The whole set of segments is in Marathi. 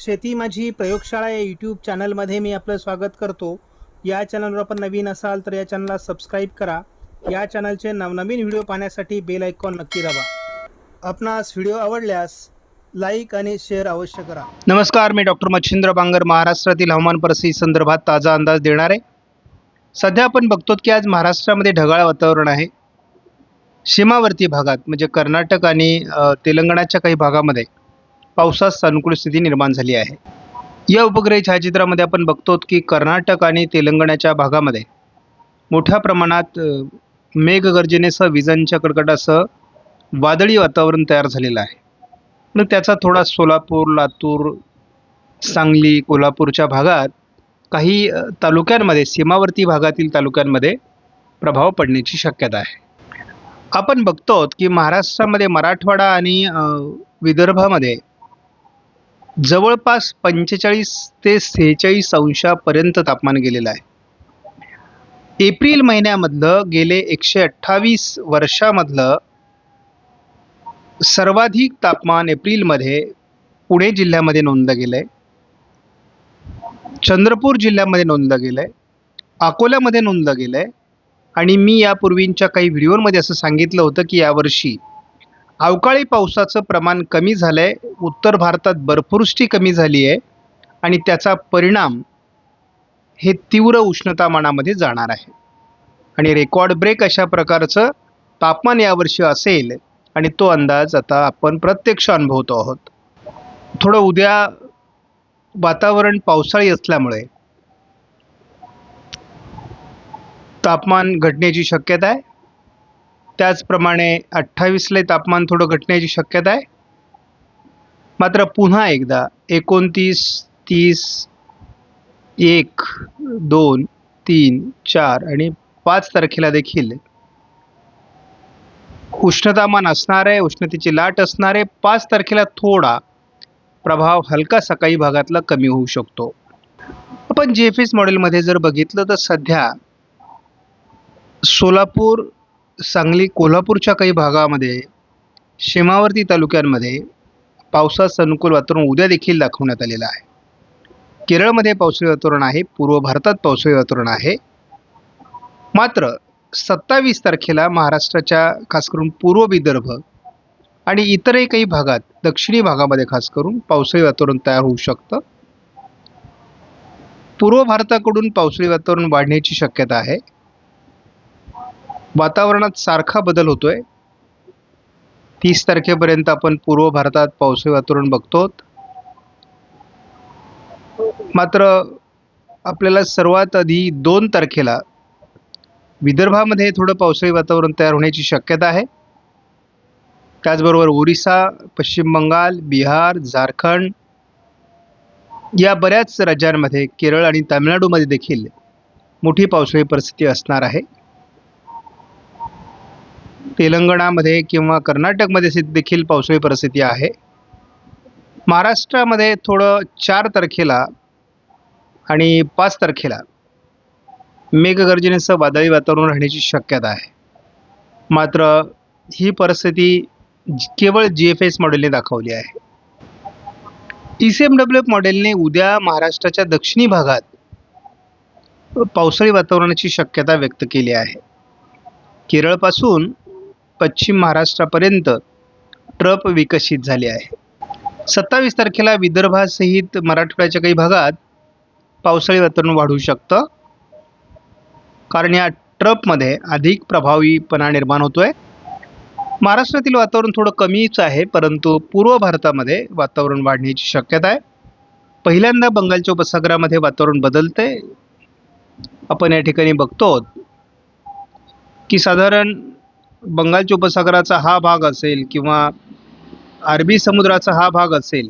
शेती माझी प्रयोगशाळा या यूट्यूब चॅनलमध्ये मी आपलं स्वागत करतो. या चॅनलवर आपण नवीन असाल तर या चॅनलला सबस्क्राईब करा. या चॅनलचे नवनवीन व्हिडिओ पाहण्यासाठी बेल आयकॉन नक्की दाबा. आपणास व्हिडिओ आवडल्यास लाईक आणि शेअर अवश्य करा. नमस्कार मी डॉक्टर मच्छिंद्र बांगर महाराष्ट्रातील हवामान परिस्थिती संदर्भात ताजा अंदाज देणार. आहे सध्या आपण बघतो की आज महाराष्ट्रामध्ये ढगाळ वातावरण आहे. सीमावर्ती भागात म्हणजे कर्नाटक आणि तेलंगणाच्या काही भागामध्ये पावसास सानुकूल स्थिती निर्माण झाली आहे. या उपग्रही छायाचित्रामध्ये आपण बघतो की कर्नाटक आणि तेलंगणाच्या भागामध्ये मोठ्या प्रमाणात मेघगर्जनेसह विजांच्या कडकडासह वादळी वातावरण तयार झालेलं आहे. मग त्याचा थोडा सोलापूर लातूर सांगली कोल्हापूरच्या भागात काही तालुक्यांमध्ये सीमावर्ती भागातील तालुक्यांमध्ये प्रभाव पडण्याची शक्यता आहे. आपण बघतो की महाराष्ट्रामध्ये मराठवाडा आणि विदर्भामध्ये जवळपास पंचेचाळीस ते सेहेचाळीस अंशापर्यंत तापमान गेलेलं आहे. एप्रिल महिन्यामधलं गेले एकशे अठ्ठावीस वर्षामधलं सर्वाधिक तापमान एप्रिलमध्ये पुणे जिल्ह्यामध्ये नोंदलं गेलं आहे चंद्रपूर जिल्ह्यामध्ये नोंदलं गेलं आहे अकोल्यामध्ये नोंदलं गेलं आहे आणि मी यापूर्वींच्या काही व्हिडिओमध्ये असं सांगितलं होतं की यावर्षी अवकाळी पावसाचं प्रमाण कमी झालं आहे उत्तर भारतात बर्फवृष्टी कमी झाली आहे आणि त्याचा परिणाम हे तीव्र उष्णतामानामध्ये जाणार आहे. आणि रेकॉर्ड ब्रेक अशा प्रकारचं तापमान यावर्षी असेल आणि तो अंदाज आता आपण प्रत्यक्ष अनुभवतो आहोत. थोडं उद्या वातावरण पावसाळी असल्यामुळे तापमान घटण्याची शक्यता आहे. त्याचप्रमाणे अठ्ठावीसला तापमान थोडं घटण्याची शक्यता आहे. मात्र पुन्हा एकदा एकोणतीस तीस एक दोन तीन चार आणि पाच तारखेला देखील उष्णतामान असणार आहे उष्णतेची लाट असणार आहे. पाच तारखेला थोडा प्रभाव हलका सकाळी भागातला कमी होऊ शकतो. आपण जी एफ एस मॉडेलमध्ये जर बघितलं तर सध्या सोलापूर सांगली कोल्हापूरच्या काही भागामध्ये सीमावर्ती तालुक्यांमध्ये पावसास अनुकूल वातावरण उद्या देखील दाखवण्यात आलेलं आहे. केरळमध्ये पावसाळी वातावरण आहे पूर्व भारतात पावसाळी वातावरण आहे. मात्र सत्तावीस तारखेला महाराष्ट्राच्या खास करून पूर्व विदर्भ आणि इतरही काही भागात दक्षिणी भागामध्ये खास करून पावसाळी वातावरण तयार होऊ शकतं. पूर्व भारताकडून पावसाळी वातावरण वाढण्याची शक्यता आहे. वातावरणात सारखा बदल होतोय. तीस तारखेपर्यंत आपण पूर्व भारतात पावसाळी वातावरण बघतो मात्र आपल्याला सर्वात आधी दोन तारखेला विदर्भामध्ये थोडं पावसाळी वातावरण तयार होण्याची शक्यता आहे. त्याचबरोबर ओरिसा पश्चिम बंगाल बिहार झारखंड या बऱ्याच राज्यांमध्ये केरळ आणि तामिळनाडूमध्ये देखील मोठी पावसाळी परिस्थिती असणार आहे. तेलंगणामध्ये किंवा कर्नाटकमध्ये देखील पावसाळी परिस्थिती आहे. महाराष्ट्रामध्ये थोडं चार तारखेला आणि पाच तारखेला मेघगर्जनेसह वादळी वातावरण राहण्याची शक्यता आहे. मात्र ही परिस्थिती केवळ जी एफ एस मॉडेलने दाखवली आहे. E C M W F मॉडेलने उद्या महाराष्ट्राच्या दक्षिणी भागात पावसाळी वातावरणाची शक्यता व्यक्त केली आहे. केरळपासून पश्चिम महाराष्ट्रापर्यंत ट्रप विकसित झाले आहे. सत्तावीस तारखेला विदर्भासहित मराठवाड्याच्या काही भागात पावसाळी वातावरण वाढू शकतं. कारण या ट्रपमध्ये अधिक प्रभावीपणा निर्माण होतोय. महाराष्ट्रातील वातावरण थोडं कमीच आहे परंतु पूर्व भारतामध्ये वातावरण वाढण्याची शक्यता आहे. पहिल्यांदा बंगालच्या उपसागरामध्ये वातावरण बदलते आपण या ठिकाणी बघतो की साधारण बंगालच्या उपसागराचा हा भाग असेल किंवा अरबी समुद्राचा हा भाग असेल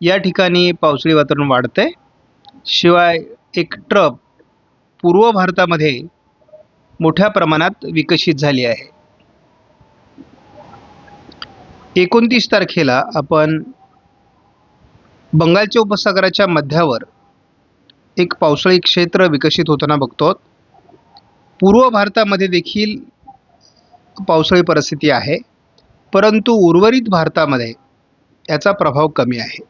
या ठिकाणी पावसाळी वातावरण वाढते शिवाय एक ट्रप पूर्व भारतामध्ये मोठ्या प्रमाणात विकसित झाली आहे. एकोणतीस तारखेला आपण बंगालच्या उपसागराच्या मध्यावर एक पावसाळी क्षेत्र विकसित होताना बघतो पूर्व भारतामध्ये देखील पावसाळी परिस्थिती आहे. परंतु उर्वरित भारतामध्ये याचा प्रभाव कमी आहे.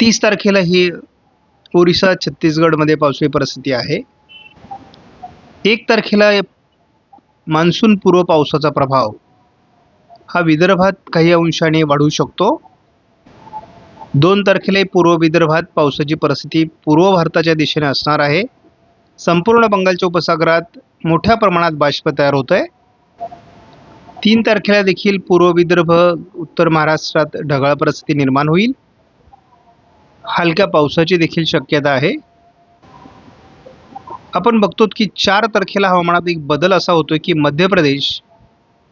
तीस तारखेला ही ओरिसा छत्तीसगडमध्ये पावसाळी परिस्थिती आहे. एक तारखेला मान्सून पूर्व पावसाचा प्रभाव. हा विदर्भात काही अंशाने वाढू शकतो. दोन तारखेला पूर्व विदर्भात पावसाची परिस्थिती पूर्व भारताच्या दिशेने असणार आहे. संपूर्ण बंगालच्या उपसागरात मोठ्या प्रमाणात बाष्प तयार होत आहे तीन तारखेला देखील पूर्व विदर्भ उत्तर महाराष्ट्रात ढगाळ परिस्थिती निर्माण होईल. हलक्या पावसाची देखील शक्यता आहे. आपण बघतो की चार तारखेला हवामानात एक बदल असा होतो की मध्य प्रदेश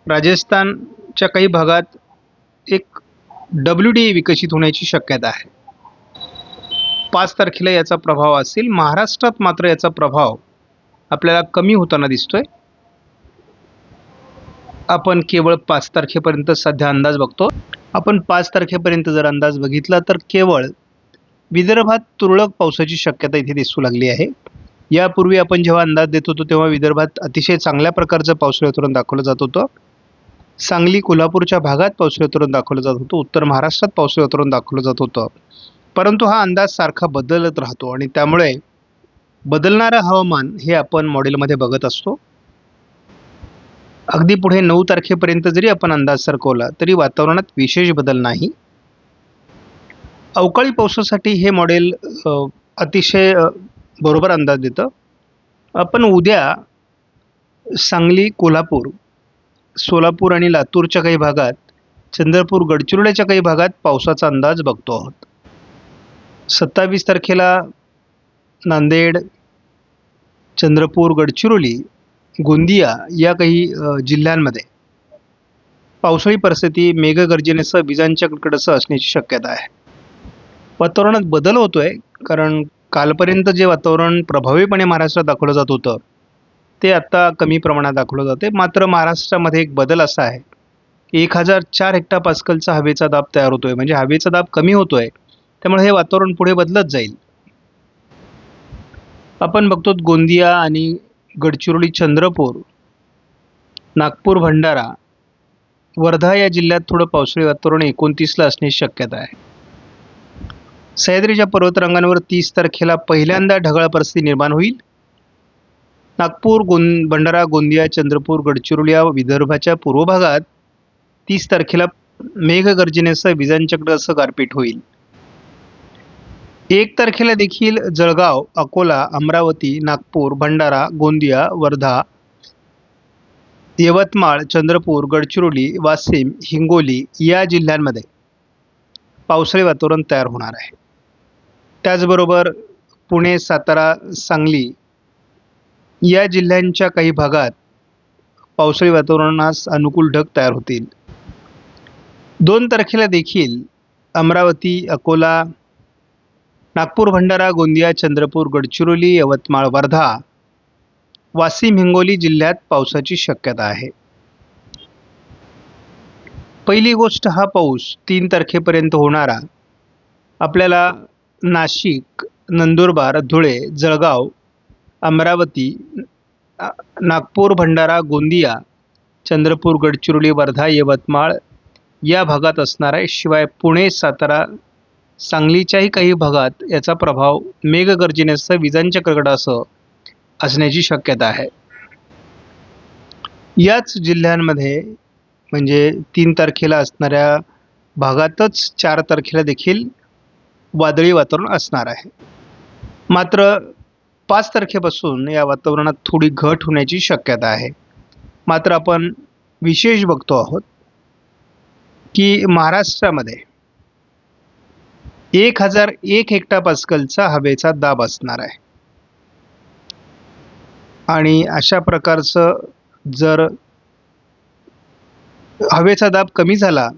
राजस्थानच्या काही भागात एक डब्ल्यू डी विकसित होण्याची शक्यता आहे. पाच तारखेला याचा प्रभाव असेल. महाराष्ट्रात मात्र याचा प्रभाव आपल्याला कमी होताना दिसतोय. आपण केवळ पाच तारखेपर्यंत सध्या अंदाज बघतो. आपण पाच तारखेपर्यंत जर अंदाज बघितला तर केवळ विदर्भात तुरळक पावसाची शक्यता इथे दिसू लागली आहे. यापूर्वी आपण जेव्हा अंदाज देत होतो तेव्हा विदर्भात अतिशय चांगल्या प्रकारचं पावसाळी वातावरण दाखवलं जात होतं. सांगली कोल्हापूरच्या भागात पावसाळी वातावरण दाखवलं जात होतं. उत्तर महाराष्ट्रात पावसाळी वातावरण दाखवलं जात होतं. परंतु हा अंदाज सारखा बदलत राहतो आणि त्यामुळे बदलणारं हवामान हे आपण मॉडेलमध्ये बघत असतो. अगदी पुढे नऊ तारखेपर्यंत जरी आपण अंदाज सरकवला तरी वातावरणात विशेष बदल नाही. अवकाळी पावसासाठी हे मॉडेल अतिशय बरोबर अंदाज देतं. आपण उद्या सांगली कोल्हापूर सोलापूर आणि लातूरच्या काही भागात चंद्रपूर गडचिरोल्याच्या काही भागात पावसाचा अंदाज बघतो आहोत. सत्तावीस तारखेला नांदेड चंद्रपूर गडचिरोली गोंदिया या काही जिल्ह्यांमध्ये पावसाळी परिस्थिती मेघगर्जनेसह विजांच्या कडकडसह असण्याची शक्यता आहे. वातावरणात बदल होतो आहे कारण कालपर्यंत जे वातावरण प्रभावीपणे महाराष्ट्रात दाखवलं जात होतं ते आत्ता कमी प्रमाणात दाखवलं जाते मात्र महाराष्ट्रामध्ये एक बदल असा आहे की एक हजार चार हेक्टा पास्कलचा हवेचा दाब तयार होतो आहे म्हणजे हवेचा दाब कमी होतो आहे त्यामुळे हे वातावरण पुढे बदलत जाईल. आपण बघतो गोंदिया आणि गडचिरोली चंद्रपूर नागपूर भंडारा वर्धा या जिल्ह्यात थोडं पावसाळी वातावरण एकोणतीसला असण्याची शक्यता आहे. सह्याद्रीच्या पर्वतरांगांवर तीस तारखेला पहिल्यांदा ढगाळ परिस्थिती निर्माण होईल. नागपूर गों भंडारा गोंदिया चंद्रपूर गडचिरोली या विदर्भाच्या पूर्व भागात तीस तारखेला मेघगर्जनेसह विजांचक्रसह गारपीट होईल. एक तारखेला देखील जळगाव अकोला अमरावती नागपूर भंडारा गोंदिया वर्धा यवतमाळ चंद्रपूर गडचिरोली वाशिम हिंगोली या जिल्ह्यांमध्ये पावसाळी वातावरण तयार होणार आहे. त्याचबरोबर पुणे सातारा सांगली या जिल्ह्यांच्या काही भागात पावसाळी वातावरणास अनुकूल ढग तयार होतील. दोन तारखेला देखील अमरावती अकोला नागपूर भंडारा गोंदिया चंद्रपूर गडचिरोली यवतमाळ वर्धा वाशिम हिंगोली जिल्ह्यात पावसाची शक्यता आहे. पहिली गोष्ट हा पाऊस तीन तारखेपर्यंत होणारा. आपल्याला नाशिक नंदुरबार धुळे जळगाव अमरावती नागपूर भंडारा गोंदिया चंद्रपूर गडचिरोली वर्धा यवतमाळ या भागात असणार आहे शिवाय पुणे सातारा सांगलीच्याही काही भागात याचा प्रभाव मेघगर्जनेसह विजांच्या कडकडासह असण्याची शक्यता आहे. याच जिल्ह्यांमध्ये म्हणजे तीन तारखेला असणाऱ्या भागातच चार तारखेला देखील वादळी वातावरण असणार आहे. मात्र पाच तारखेपासून या वातावरणात थोडी घट होण्याची शक्यता आहे. मात्र आपण विशेष बघतो आहोत की महाराष्ट्रामध्ये एक हजार एक हेक्टा पास्कलचा हवेचा दाब असणार आहे. आणि अशा प्रकारचं जर हवेचा दाब कमी झाला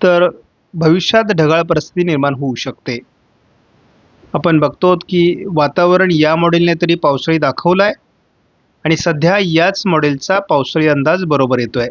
तर भविष्यात ढगाळ परिस्थिती निर्माण होऊ शकते. आपण बघतो की वातावरण या मॉडेलने तरी पावसाळी दाखवला आहे आणि सध्या याच मॉडेलचा पावसाळी अंदाज बरोबर येतो आहे